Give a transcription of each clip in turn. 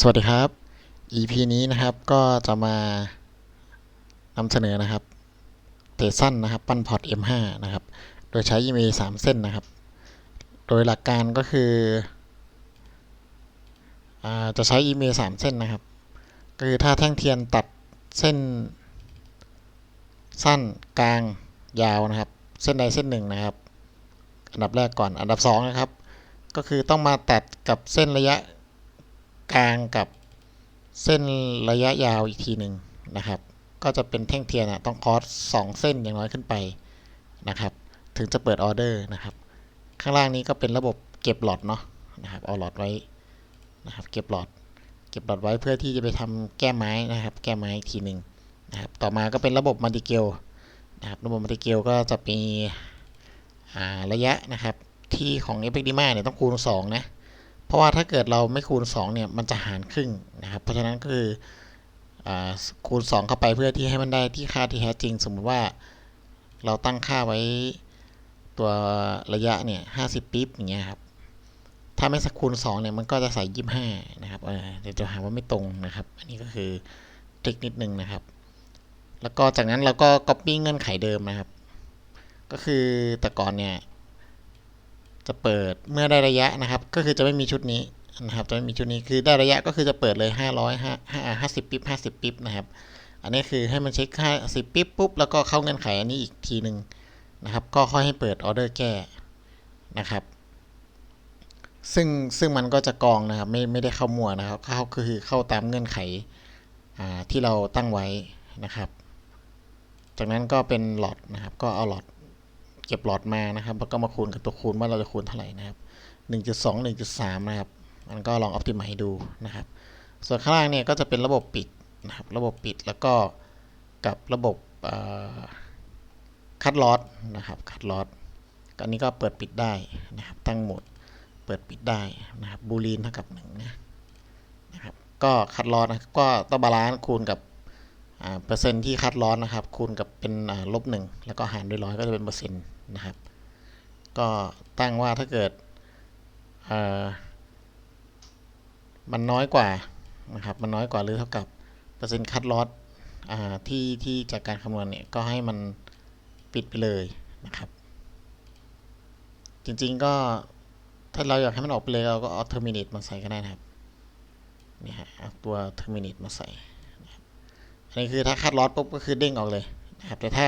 สวัสดีครับ EP นี้นะครับก็จะมานำเสนอนะครับ เตะสั้นนะครับ ปั้นพอร์ต M5 นะครับ โดยใช้ EMA 3 เส้นนะครับ โดยหลักการก็คืออจะใช้ EMA 3 เส้นนะครับ คือถ้าแท่งเทียนตัดเส้น สั้นกลางยาวนะครับ เส้นใดเส้นหนึ่งนะครับ อันดับแรกก่อนอันดับสองนะครับ ก็คือต้องมาตัดกับเส้นระยะ กลางกับเส้นระยะยาวอีกทีหนึ่งนะครับ ก็จะเป็นแท่งเทียนอะต้องคอสสองเส้นอย่างน้อยขึ้นไปนะครับ ถึงจะเปิดออเดอร์นะครับ ข้างล่างนี้ก็เป็นระบบเก็บหลอดเนาะนะครับ เอาหลอดไว้นะครับ เก็บหลอด เก็บหลอดไว้เพื่อที่จะไปทำแก้ไม้นะครับ แก้ไม้อีกทีหนึ่งนะครับ ต่อมาก็เป็นระบบมัลติเกลนะครับระบบมัลติเกลก็จะมีระยะนะครับ ที่ของ e f f e c t i m a เนี่ยต้องคูณ2นะ เพราะว่าถ้าเกิดเราไม่คูณ 2 เนี่ย มันจะหารครึ่งนะครับ เพราะฉะนั้นก็คืออคูณ 2 เข้าไปเพื่อที่ให้มันได้ที่ค่าที่แท้จริง สมมุติว่าเราตั้งค่าไว้ตัวระยะเนี่ย50ปิ๊บอย่างเงี้ยครับ ถ้าไม่สักคูณ 2 เนี่ย มันก็จะใส่25นะครับเดี๋ยวจะหาว่าไม่ตรงนะครับ อันนี้ก็คือเทคนิคนึงนะครับ แล้วก็จากนั้นเราก็ copy เงื่อนไขเดิมนะครับ ก็คือแต่ก่อนเนี่ย จะเปิดเมื่อได้ระยะนะครับ ก็คือจะไม่มีชุดนี้นะครับ จะไม่มีชุดนี้คือได้ระยะก็คือจะเปิดเลย 500 5 50ปิ๊บ50ปิ๊บนะครับ อันนี้คือให้มันเช็ค50ปิ๊บปุ๊บแล้วก็เข้าเงื่อนไขอันนี้อีกทีหนึ่งนะครับ ก็ค่อยให้เปิดออเดอร์แก้นะครับ ซึ่งซึ่งมันก็จะกองนะครับไม่ไม่ได้เข้ามั่วนะครับเข้าคือเข้าตามเงื่อนไขที่เราตั้งไว้นะครับ จากนั้นก็เป็นหลอดนะครับ ก็เอาหลอด เก็บหลอดมานะครับ แล้วก็มาคูณกับตัวคูณว่าเราจะคูณเท่าไหร่นะครับ 1.2 1.3 นะครับ มันก็ลอง optimize ดูนะครับ ส่วนข้างล่างเนี่ยก็จะเป็นระบบปิดนะครับ ระบบปิดแล้วก็กับระบบคัดลอสนะครับคัดลอสอันนี้ก็เปิดปิดได้นะครับ ตั้งโหมดเปิดปิดได้นะครับบูลีนเท่ากับ1นะนะครับ ก็คัดลอสนะก็ต้องบาลานซ์คูณกับ เปอร์เซ็นต์ที่คัดลอสนะครับ คูณกับเป็นลบหนึ่งแล้วก็หารด้วยร้อยก็จะเป็นเปอร์เซ็นต์นะครับ ก็ตั้งว่าถ้าเกิดมันน้อยกว่านะครับ มันน้อยกว่าหรือเท่ากับเปอร์เซ็นต์คัดลอสที่ที่จากการคำนวณเนี่ยก็ให้มันปิดไปเลยนะครับ จริงๆก็ถ้าเราอยากให้มันออกไปเลยเราก็เอา terminate มาใส่ก็ได้นะครับนี่ฮะเอาตัว terminate มาใส่ อันนี้คือถ้าคัดลอสปุ๊บก็คือเด้งออกเลยนะครับแต่ถ้า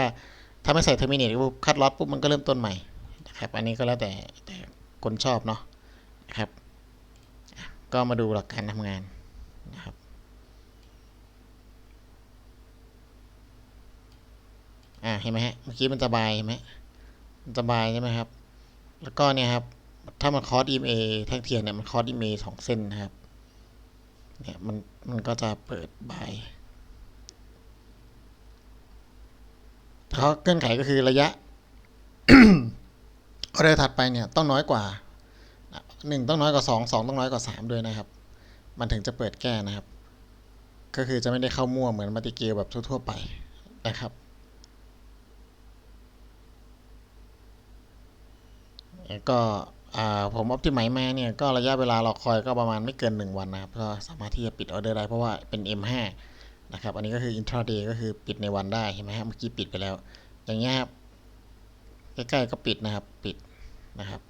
ถ้าไม่ใส่เทอร์มินเปุ๊บคัดลอสปุ๊บมันก็เริ่มต้นใหม่นะครับอันนี้ก็แล้วแต่แต่คนชอบเนาะนะครับ ก็มาดูหลักการทำงานนะครับอ่าเห็นไหมฮะเมื่อกี้มันสบายเห็นไหมมันสบายใช่ไหมครับ แล้วก็เนี่ยครับถ้ามันคอร์ส EMA แท่งเทียนเนี่ยมันคอร์ส EMA สองเส้นนะครับเนี่ยมันมันก็จะเปิดบาย เขาเงื่อนไขก็คือระยะออเดอร์ถัดไปเนี่ยต้องน้อยกว่าหนึ่งต้องน้อยกว่าสองสองต้องน้อยกว่าสามด้วยนะครับ มันถึงจะเปิดแก้นะครับ ก็คือจะไม่ได้เข้ามั่วเหมือนมัติเกลแบบทั่วๆไปนะครับก็ผมออ t ติไมมาเนี่ยก็ระยะเวลารอคอยก็ประมาณไม่เกิน 1 วันนะครับก็สามารถที่จะปิดออเดอร์ได้เพราะว่าเป็น M5 นะครับ อันนี้ก็คือ intraday ก็คือปิดในวันได้เห็นไหมครับเมื่อกี้ปิดไปแล้ว อย่างเงี้ยครับใกล้ๆก็ปิดนะครับ ปิดนะครับ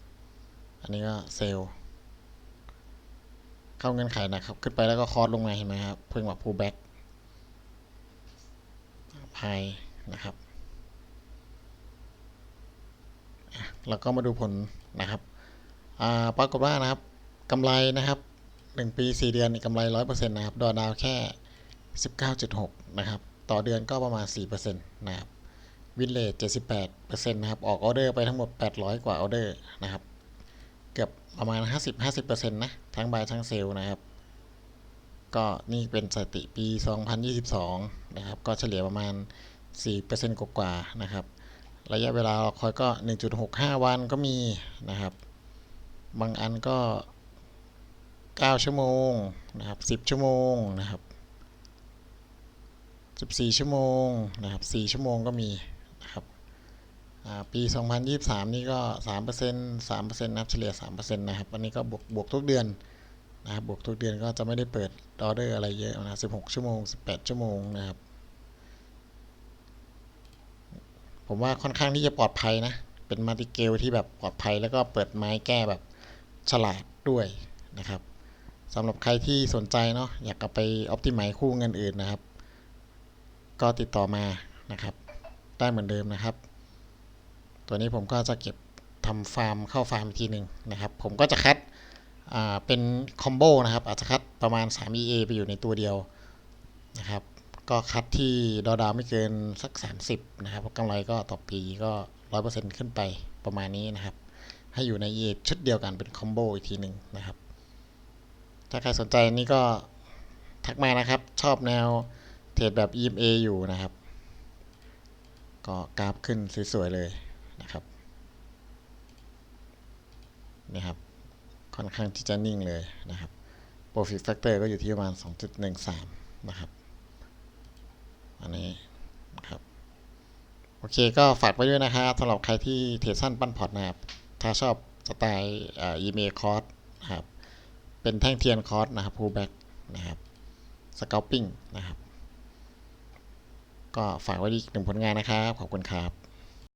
อันนี้ก็เซลล์เข้าเงื่อนไขนะครับ ขึ้นไปแล้วก็คอร์สลงมาเห็นไหมครับ เพิ่งมา pull back พายนะครับ แล้วก็มาดูผลนะครับปรากฏว่านะครับกำไรนะครับ 1 ปี 4 เดือนกำไร 100%นะครับ ดอดาวแค่ 19.6 นะครับ ต่อเดือนก็ประมาณ 4%นะครับ วินเลท78%นะครับ ออกออเดอร์ไปทั้งหมด 800 กว่าออเดอร์นะครับ เกือบประมาณ 50-50%นะ ทั้งบายทั้งเซลล์นะครับ ก็นี่เป็นสถิติปี 2022 นะครับ ก็เฉลี่ยประมาณ 4%กว่าๆนะครับ ระยะเวลาคอยก็ 1.65 วันก็มีนะครับ บางอันก็ 9 ชั่วโมงนะครับ 10 ชั่วโมงนะครับ 14 ชั่วโมงนะครับ 4 ชั่วโมงก็มีนะครับปี 2023 นี่ก็ 3% 3%นะครับเฉลี่ย 3%นะครับ อันนี้ก็บวกบวกทุกเดือนนะครับ บวกทุกเดือนก็จะไม่ได้เปิดออเดอร์อะไรเยอะนะ 16 ชั่วโมง 18 ชั่วโมงนะครับ ผมว่าค่อนข้างที่จะปลอดภัยนะ เป็นมัลติเกลที่แบบปลอดภัยแล้วก็เปิดไม้แก้แบบฉลาดด้วยนะครับสำหรับใครที่สนใจเนาะอยากเอาไปออ t ติ i z e คู่เงินอื่นนะครับ ก็ติดต่อมานะครับ ได้เหมือนเดิมนะครับ ตัวนี้ผมก็จะเก็บทำฟาร์มเข้าฟาร์มอีกทีหนึ่งนะครับ ผมก็จะคัดเป็นคอมโบนะครับ อาจจะคัดประมาณ 3 EA ไปอยู่ในตัวเดียวนะครับ ก็คัดที่ดอดาวไม่เกินสัก 30 นะครับกำไรก็ต่อปีก็ 100%ขึ้นไปประมาณนี้นะครับ ให้อยู่ใน EA ชุดเดียวกันเป็นคอมโบอีกทีหนึ่งนะครับ ถ้าใครสนใจนี่ก็ทักมานะครับ ชอบแนว รดแบบ EMA อยู่นะครับ ก็กราฟขึ้นสวยๆเลยนะครับนี่ครับ ค่อนข้างที่จะนิ่งเลยนะครับ Profit Factor ก็อยู่ที่ประมาณ 2.13 นะครับอันนี้นะครับโอเคก็ฝากไว้ด้วยนะครับสำหรับใครที่เทรดสั้นปั้นพอร์ตนะครับ ถ้าชอบสไตล์อ่อ EMA คอร์สนะครับ เป็นแท่งเทียนคอร์สนะครับ pullback นะครับ scalping นะครับ ก็ฝากไว้ดีอีกหนึ่งผลงานนะครับ ขอบคุณครับ